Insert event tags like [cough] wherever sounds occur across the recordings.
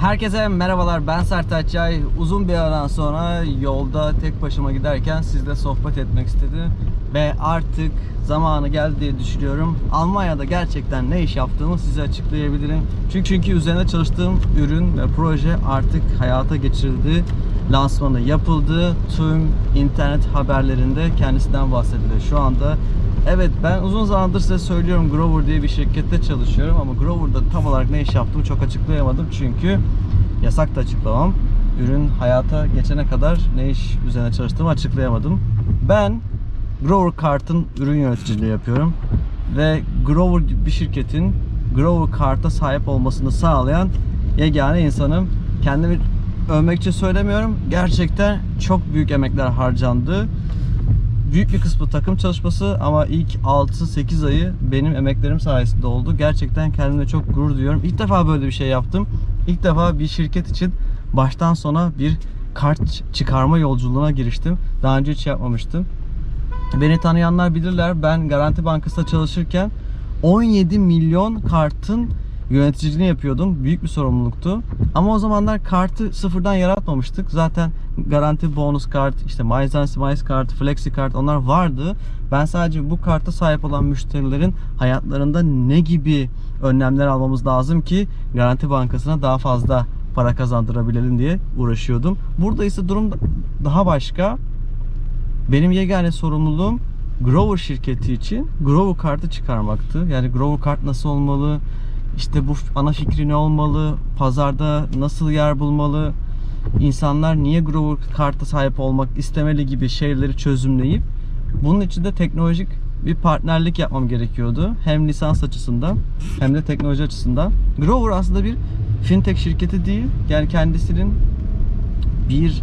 Herkese merhabalar ben Sertaç Çay. Uzun bir aradan sonra yolda tek başıma giderken sizle sohbet etmek istedim. Ve artık zamanı geldi diye düşünüyorum. Almanya'da gerçekten ne iş yaptığımı size açıklayabilirim. Çünkü çünkü üzerine çalıştığım ürün ve proje artık hayata geçirildi. Lansmanı yapıldı. Tüm internet haberlerinde kendisinden bahsediliyor şu anda. Evet ben uzun zamandır size söylüyorum Grover diye bir şirkette çalışıyorum ama Grover'da tam olarak ne iş yaptığımı çok açıklayamadım çünkü yasak da açıklamam. Ürün hayata geçene kadar ne iş üzerine çalıştığımı açıklayamadım. Ben Grover Kart'ın ürün yöneticiliği yapıyorum ve Grover gibi bir şirketin Grover Kart'a sahip olmasını sağlayan yegane insanım. Kendimi övmek için söylemiyorum. Gerçekten çok büyük emekler harcandı büyük bir kısmı takım çalışması ama ilk 6-8 ayı benim emeklerim sayesinde oldu. Gerçekten kendimle çok gurur duyuyorum. İlk defa böyle bir şey yaptım. İlk defa bir şirket için baştan sona bir kart çıkarma yolculuğuna giriştim. Daha önce hiç yapmamıştım. Beni tanıyanlar bilirler. Ben Garanti Bankası'nda çalışırken 17 milyon kartın yöneticiliğini yapıyordum. Büyük bir sorumluluktu. Ama o zamanlar kartı sıfırdan yaratmamıştık. Zaten garanti bonus kart, işte Myzense Miles kart, Flexi kart onlar vardı. Ben sadece bu karta sahip olan müşterilerin hayatlarında ne gibi önlemler almamız lazım ki Garanti Bankası'na daha fazla para kazandırabilelim diye uğraşıyordum. Burada ise durum daha başka. Benim yegane sorumluluğum Grover şirketi için Grover kartı çıkarmaktı. Yani Grover kart nasıl olmalı? İşte bu ana fikri ne olmalı? Pazarda nasıl yer bulmalı? İnsanlar niye Grover karta sahip olmak istemeli gibi şeyleri çözümleyip bunun için de teknolojik bir partnerlik yapmam gerekiyordu. Hem lisans açısından hem de teknoloji açısından. Grover aslında bir fintech şirketi değil. Yani kendisinin bir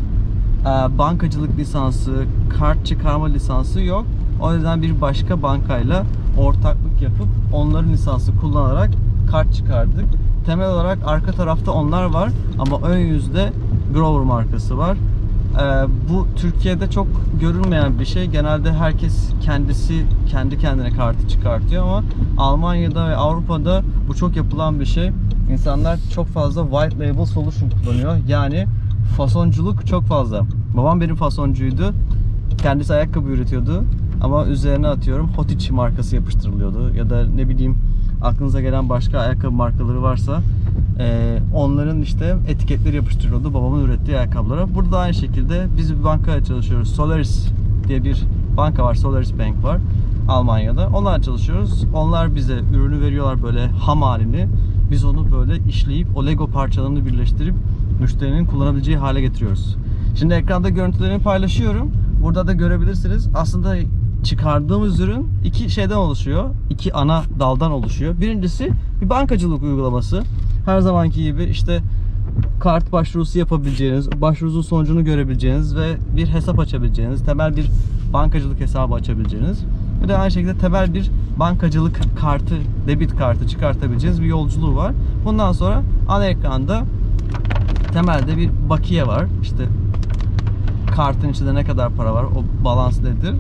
e, bankacılık lisansı, kart çıkarma lisansı yok. O yüzden bir başka bankayla ortaklık yapıp onların lisansı kullanarak kart çıkardık. Temel olarak arka tarafta onlar var ama ön yüzde Grover markası var. Ee, bu Türkiye'de çok görülmeyen bir şey. Genelde herkes kendisi kendi kendine kartı çıkartıyor ama Almanya'da ve Avrupa'da bu çok yapılan bir şey. İnsanlar çok fazla white label solution kullanıyor. Yani fasonculuk çok fazla. Babam benim fasoncuydu. Kendisi ayakkabı üretiyordu. Ama üzerine atıyorum Hotiç markası yapıştırılıyordu. Ya da ne bileyim aklınıza gelen başka ayakkabı markaları varsa e, onların işte etiketleri yapıştırıyordu babamın ürettiği ayakkabılara. Burada da aynı şekilde biz bir bankaya çalışıyoruz. Solaris diye bir banka var. Solaris Bank var Almanya'da. Onlar çalışıyoruz. Onlar bize ürünü veriyorlar böyle ham halini. Biz onu böyle işleyip o Lego parçalarını birleştirip müşterinin kullanabileceği hale getiriyoruz. Şimdi ekranda görüntülerimi paylaşıyorum. Burada da görebilirsiniz. Aslında çıkardığımız ürün iki şeyden oluşuyor. İki ana daldan oluşuyor. Birincisi bir bankacılık uygulaması. Her zamanki gibi işte kart başvurusu yapabileceğiniz, başvurunuzun sonucunu görebileceğiniz ve bir hesap açabileceğiniz, temel bir bankacılık hesabı açabileceğiniz ve de aynı şekilde temel bir bankacılık kartı, debit kartı çıkartabileceğiniz bir yolculuğu var. Bundan sonra ana ekranda temelde bir bakiye var. İşte kartın içinde ne kadar para var, o balans nedir?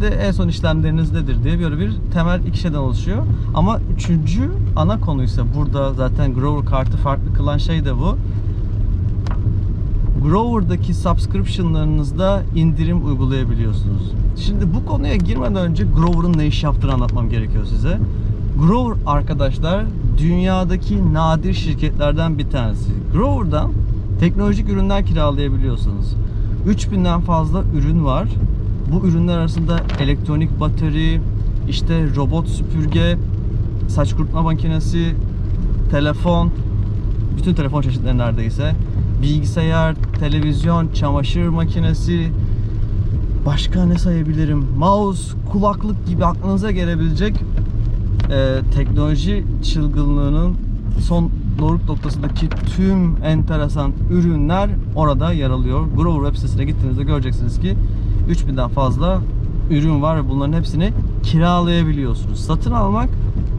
De en son işlemleriniz nedir diye böyle bir temel iki şeyden oluşuyor. Ama üçüncü ana konuysa burada zaten Grover kartı farklı kılan şey de bu. Grover'daki subscription'larınızda indirim uygulayabiliyorsunuz. Şimdi bu konuya girmeden önce Grover'ın ne iş yaptığını anlatmam gerekiyor size. Grover arkadaşlar dünyadaki nadir şirketlerden bir tanesi. Grover'dan teknolojik ürünler kiralayabiliyorsunuz. 3000'den fazla ürün var. Bu ürünler arasında elektronik batarya, işte robot süpürge, saç kurutma makinesi, telefon, bütün telefon çeşitleri neredeyse, bilgisayar, televizyon, çamaşır makinesi, başka ne sayabilirim? Mouse, kulaklık gibi aklınıza gelebilecek e, teknoloji çılgınlığının son doruk noktasındaki tüm enteresan ürünler orada yer alıyor. Grover web sitesine gittiğinizde göreceksiniz ki 3000'den fazla ürün var ve bunların hepsini kiralayabiliyorsunuz. Satın almak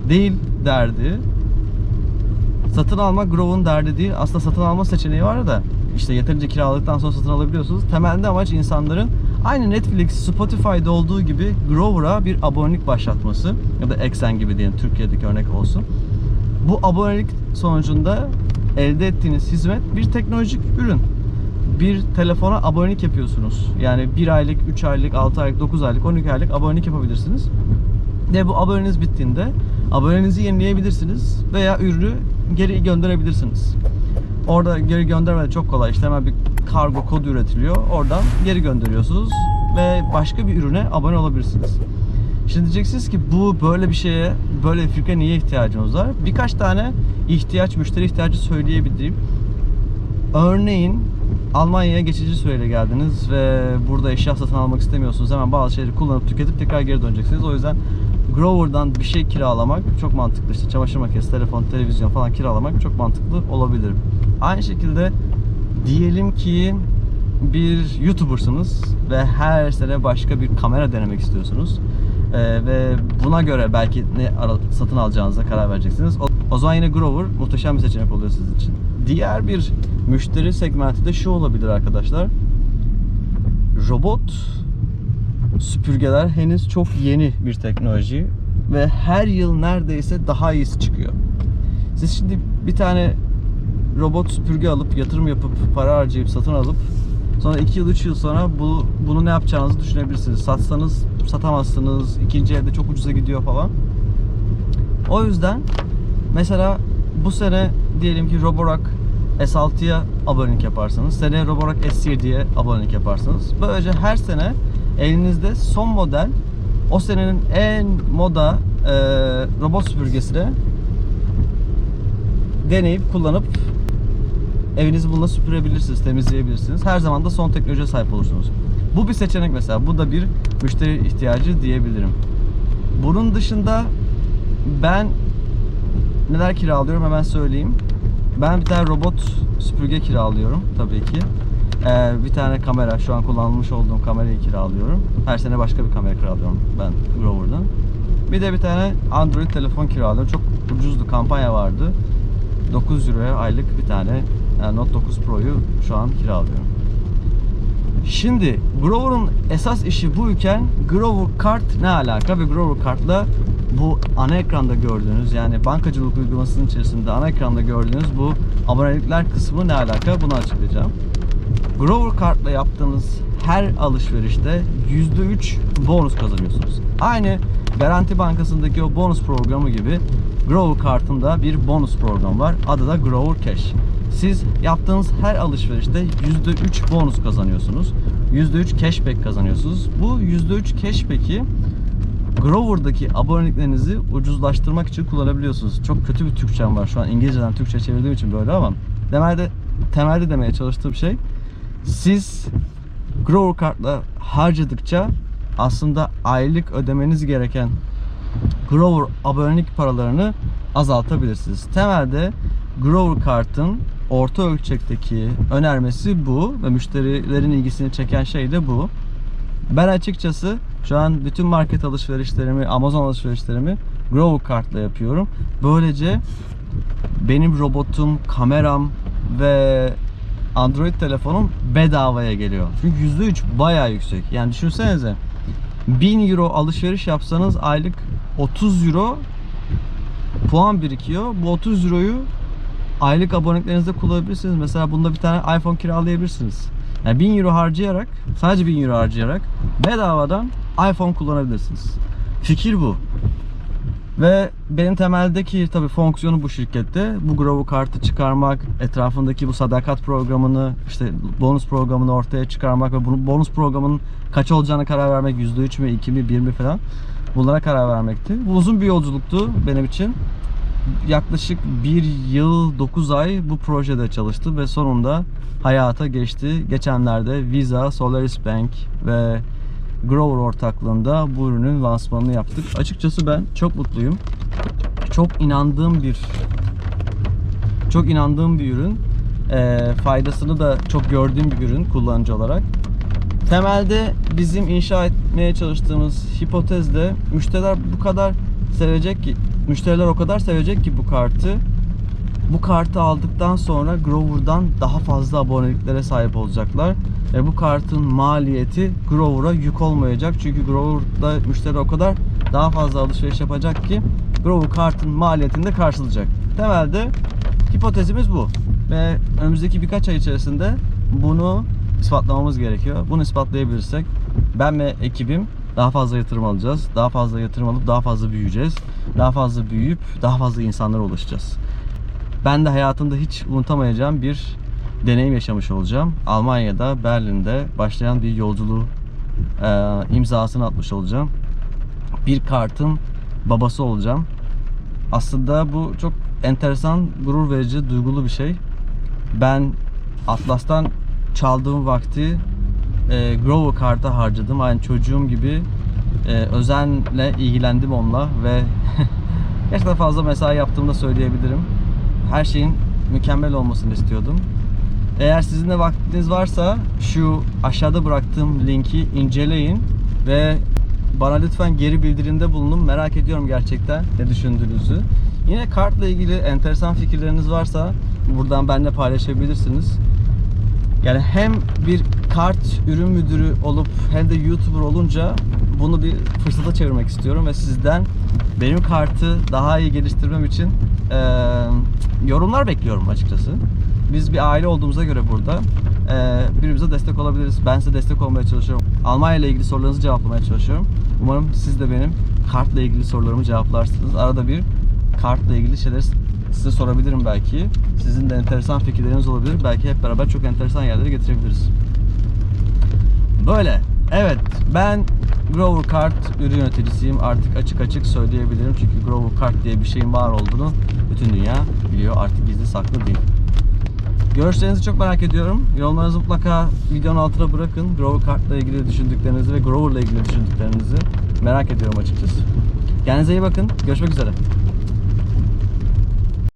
değil derdi. Satın almak Grove'un derdi değil. Aslında satın alma seçeneği var da işte yeterince kiraladıktan sonra satın alabiliyorsunuz. Temelde amaç insanların aynı Netflix, Spotify'da olduğu gibi Grover'a bir abonelik başlatması ya da Exxen gibi diyelim Türkiye'deki örnek olsun. Bu abonelik sonucunda elde ettiğiniz hizmet bir teknolojik ürün. Bir telefona abonelik yapıyorsunuz. Yani 1 aylık, 3 aylık, 6 aylık, 9 aylık, 12 aylık abonelik yapabilirsiniz. Ve bu aboneniz bittiğinde abonenizi yenileyebilirsiniz veya ürünü geri gönderebilirsiniz. Orada geri gönderme de çok kolay. İşte hemen bir kargo kodu üretiliyor. Oradan geri gönderiyorsunuz ve başka bir ürüne abone olabilirsiniz. Şimdi diyeceksiniz ki bu böyle bir şeye, böyle bir fikre niye ihtiyacınız var? Birkaç tane ihtiyaç, müşteri ihtiyacı söyleyebildiğim. Örneğin Almanya'ya geçici süreyle geldiniz ve burada eşya satın almak istemiyorsunuz. Hemen bazı şeyleri kullanıp tüketip tekrar geri döneceksiniz. O yüzden Grover'dan bir şey kiralamak çok mantıklı. İşte çamaşır makinesi, telefon, televizyon falan kiralamak çok mantıklı olabilir. Aynı şekilde diyelim ki bir YouTuber'sınız ve her sene başka bir kamera denemek istiyorsunuz. Ee, ve buna göre belki ne satın alacağınıza karar vereceksiniz. O, o zaman yine Grover muhteşem bir seçenek oluyor sizin için. Diğer bir müşteri segmenti de şu olabilir arkadaşlar. Robot süpürgeler henüz çok yeni bir teknoloji ve her yıl neredeyse daha iyisi çıkıyor. Siz şimdi bir tane robot süpürge alıp yatırım yapıp para harcayıp satın alıp sonra 2 yıl 3 yıl sonra bu bunu ne yapacağınızı düşünebilirsiniz. Satsanız satamazsınız. ikinci elde çok ucuza gidiyor falan. O yüzden mesela bu sene diyelim ki Roborock S6'ya abonelik yaparsanız, seneye Roborock S7'ye abonelik yaparsanız böylece her sene elinizde son model o senenin en moda e, robot süpürgesine deneyip kullanıp evinizi bununla süpürebilirsiniz, temizleyebilirsiniz. Her zaman da son teknolojiye sahip olursunuz. Bu bir seçenek mesela. Bu da bir müşteri ihtiyacı diyebilirim. Bunun dışında ben neler kiralıyorum hemen söyleyeyim. Ben bir tane robot süpürge kiralıyorum tabii ki. Ee, bir tane kamera, şu an kullanmış olduğum kamerayı kiralıyorum. Her sene başka bir kamera kiralıyorum ben Grover'dan. Bir de bir tane Android telefon kiralıyorum. Çok ucuzdu, kampanya vardı. 9 euroya aylık bir tane yani Note 9 Pro'yu şu an kiralıyorum. Şimdi Grover'ın esas işi buyken Grover Kart ne alaka ve Grover Kart'la bu ana ekranda gördüğünüz yani bankacılık uygulamasının içerisinde ana ekranda gördüğünüz bu abonelikler kısmı ne alaka bunu açıklayacağım. Grover Kart'la yaptığınız her alışverişte %3 bonus kazanıyorsunuz. Aynı Garanti Bankası'ndaki o bonus programı gibi Grover Kart'ın da bir bonus programı var. Adı da Grover Cash. Siz yaptığınız her alışverişte %3 bonus kazanıyorsunuz. %3 cashback kazanıyorsunuz. Bu %3 cashback'i Grover'daki aboneliklerinizi ucuzlaştırmak için kullanabiliyorsunuz. Çok kötü bir Türkçem var şu an İngilizceden Türkçe çevirdiğim için böyle ama temelde temelde demeye çalıştığım şey siz Grover kartla harcadıkça aslında aylık ödemeniz gereken Grover abonelik paralarını azaltabilirsiniz. Temelde Grover kartın orta ölçekteki önermesi bu ve müşterilerin ilgisini çeken şey de bu. Ben açıkçası şu an bütün market alışverişlerimi, Amazon alışverişlerimi Grover kartla yapıyorum. Böylece benim robotum, kameram ve Android telefonum bedavaya geliyor. Çünkü %3 bayağı yüksek. Yani düşünsenize 1000 euro alışveriş yapsanız aylık 30 euro puan birikiyor. Bu 30 euroyu aylık aboneliklerinizde kullanabilirsiniz. Mesela bunda bir tane iPhone kiralayabilirsiniz. Yani 1000 euro harcayarak, sadece 1000 euro harcayarak bedavadan iPhone kullanabilirsiniz. Fikir bu. Ve benim temeldeki tabii fonksiyonu bu şirkette bu Grover kartı çıkarmak, etrafındaki bu sadakat programını, işte bonus programını ortaya çıkarmak ve bunun bonus programının kaç olacağına karar vermek, %3 mü, 2 mi, 1 mi falan bunlara karar vermekti. Bu uzun bir yolculuktu benim için. Yaklaşık 1 yıl 9 ay bu projede çalıştım ve sonunda hayata geçti. Geçenlerde Visa, Solaris Bank ve Grover ortaklığında bu ürünün lansmanını yaptık. Açıkçası ben çok mutluyum. Çok inandığım bir çok inandığım bir ürün. Ee, faydasını da çok gördüğüm bir ürün kullanıcı olarak. Temelde bizim inşa etmeye çalıştığımız hipotezde müşteriler bu kadar sevecek ki müşteriler o kadar sevecek ki bu kartı bu kartı aldıktan sonra Grover'dan daha fazla aboneliklere sahip olacaklar. Ve bu kartın maliyeti Grover'a yük olmayacak. Çünkü Grover'da müşteri o kadar daha fazla alışveriş yapacak ki Grover kartın maliyetini de karşılayacak. Temelde Hipotezimiz bu. Ve önümüzdeki birkaç ay içerisinde bunu ispatlamamız gerekiyor. Bunu ispatlayabilirsek ben ve ekibim daha fazla yatırım alacağız. Daha fazla yatırım alıp daha fazla büyüyeceğiz. Daha fazla büyüyüp daha fazla insanlara ulaşacağız. Ben de hayatımda hiç unutamayacağım bir deneyim yaşamış olacağım. Almanya'da, Berlin'de başlayan bir yolculuğu e, imzasını atmış olacağım. Bir kartın babası olacağım. Aslında bu çok enteresan, gurur verici, duygulu bir şey. Ben Atlas'tan çaldığım vakti e, Grover karta harcadım. Aynı çocuğum gibi e, özenle ilgilendim onunla ve [laughs] gerçekten fazla mesai yaptığımı da söyleyebilirim. Her şeyin mükemmel olmasını istiyordum. Eğer sizin de vaktiniz varsa şu aşağıda bıraktığım linki inceleyin ve bana lütfen geri bildirimde bulunun. Merak ediyorum gerçekten ne düşündüğünüzü. Yine kartla ilgili enteresan fikirleriniz varsa buradan benimle paylaşabilirsiniz. Yani hem bir kart ürün müdürü olup hem de YouTuber olunca bunu bir fırsata çevirmek istiyorum ve sizden benim kartı daha iyi geliştirmem için eee, yorumlar bekliyorum açıkçası. Biz bir aile olduğumuza göre burada eee, birbirimize destek olabiliriz. Ben size destek olmaya çalışıyorum. Almanya ile ilgili sorularınızı cevaplamaya çalışıyorum. Umarım siz de benim kartla ilgili sorularımı cevaplarsınız. Arada bir kartla ilgili şeyler size sorabilirim belki. Sizin de enteresan fikirleriniz olabilir. Belki hep beraber çok enteresan yerlere getirebiliriz. Böyle. Evet, ben Grover Kart ürün yöneticisiyim. Artık açık açık söyleyebilirim. Çünkü Grover Kart diye bir şeyin var olduğunu bütün dünya biliyor. Artık gizli saklı değil. Görüşlerinizi çok merak ediyorum. Yorumlarınızı mutlaka videonun altına bırakın. Grover Kart'la ilgili düşündüklerinizi ve Grover'la ilgili düşündüklerinizi merak ediyorum açıkçası. Kendinize iyi bakın. Görüşmek üzere.